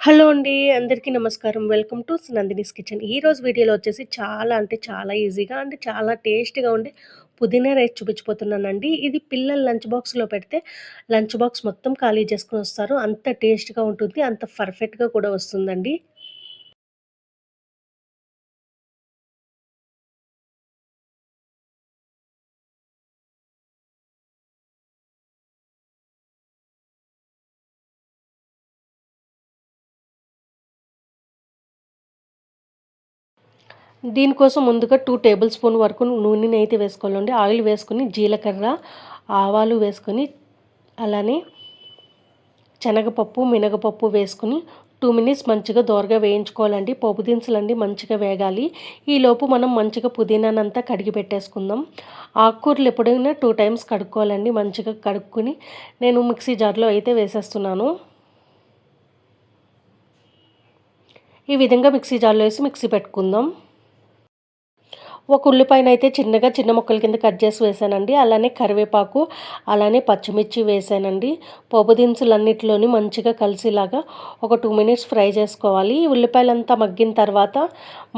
Hello అండి అందరికీ నమస్కారం. Welcome to Nandini's kitchen. ఈరోజు వీడియోలో వచ్చేసి చాలా అంటే చాలా ఈజీగా అంటే చాలా టేస్ట్గా ఉండే పుదీనా రైస్ చూపించిపోతున్నానండి ఇది పిల్లలు లంచ్ బాక్స్లో పెడితే లంచ్ బాక్స్ మొత్తం ఖాళీ చేసుకుని వస్తారు. అంత టేస్ట్గా ఉంటుంది అంత పర్ఫెక్ట్గా కూడా వస్తుందండి. దీనికోసం ముందుగా టూ టేబుల్ స్పూన్ వరకు నూనెని అయితే వేసుకోవాలండి. ఆయిల్ వేసుకొని జీలకర్ర ఆవాలు వేసుకొని అలానే శనగపప్పు మినగపప్పు వేసుకుని టూ మినిట్స్ మంచిగా దోరగా వేయించుకోవాలండి. పోపు దినుసులండి మంచిగా వేగాలి. ఈలోపు మనం మంచిగా పుదీనానంతా కడిగి పెట్టేసుకుందాం. ఆకుకూరలు ఎప్పుడైనా టూ టైమ్స్ కడుక్కోవాలండి. మంచిగా కడుక్కొని నేను మిక్సీ జార్లో అయితే వేసేస్తున్నాను. ఈ విధంగా మిక్సీ జార్లో వేసి మిక్సీ పెట్టుకుందాం. ఒక ఉల్లిపాయన అయితే చిన్నగా చిన్న ముక్కల కింద కట్ చేసి వేసానండి. అలానే కరివేపాకు అలానే పచ్చిమిర్చి వేసానండి. పోపు దినుసులన్నిటిలోని మంచిగా కలిసిలాగా ఒక టూ మినిట్స్ ఫ్రై చేసుకోవాలి. ఈ ఉల్లిపాయలంతా మగ్గిన తర్వాత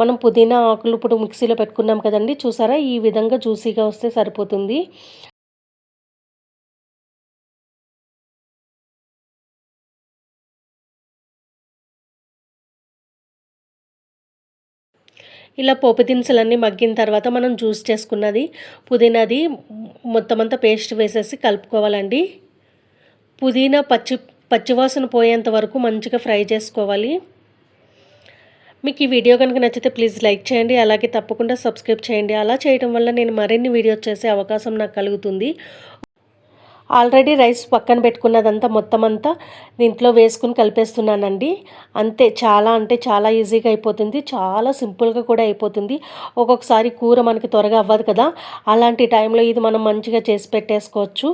మనం పుదీనా ఆకులు ఇప్పుడు మిక్సీలో పెట్టుకున్నాం కదండి. చూసారా? ఈ విధంగా జ్యూసీగా వస్తే సరిపోతుంది. ఇలా పోపు దినుసులన్నీ మగ్గిన తర్వాత మనం జ్యూస్ చేసుకున్నది పుదీనాది మొత్తం అంతా పేస్ట్ వేసేసి కలుపుకోవాలండి. పుదీనా పచ్చి పచ్చివాసన పోయేంత వరకు మంచిగా ఫ్రై చేసుకోవాలి. మీకు ఈ వీడియో కనుక నచ్చితే ప్లీజ్ లైక్ చేయండి అలాగే తప్పకుండా సబ్స్క్రైబ్ చేయండి. అలా చేయడం వల్ల నేను మరిన్ని వీడియోస్ చేసే అవకాశం నాకు కలుగుతుంది. ఆల్రెడీ రైస్ పక్కన పెట్టుకున్నదంతా మొత్తం అంతా దీంట్లో వేసుకుని కలిపేస్తున్నానండి. అంతే చాలా అంటే చాలా ఈజీగా అయిపోతుంది. చాలా సింపుల్గా కూడా అయిపోతుంది. ఒక్కొక్కసారి కూర మనకి త్వరగా అవ్వదు కదా. అలాంటి టైంలో ఇది మనం మంచిగా చేసి పెట్టేసుకోవచ్చు.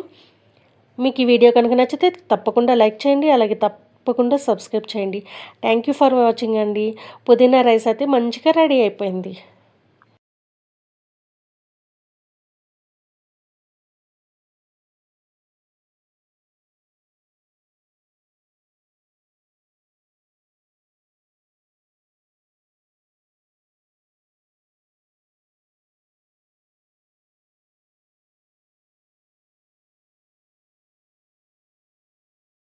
మీకు ఈ వీడియో కనుక నచ్చితే తప్పకుండా లైక్ చేయండి అలాగే తప్పకుండా సబ్స్క్రైబ్ చేయండి. థ్యాంక్ యూ ఫర్ వాచింగ్ అండి. పుదీనా రైస్ అయితే మంచిగా రెడీ అయిపోయింది.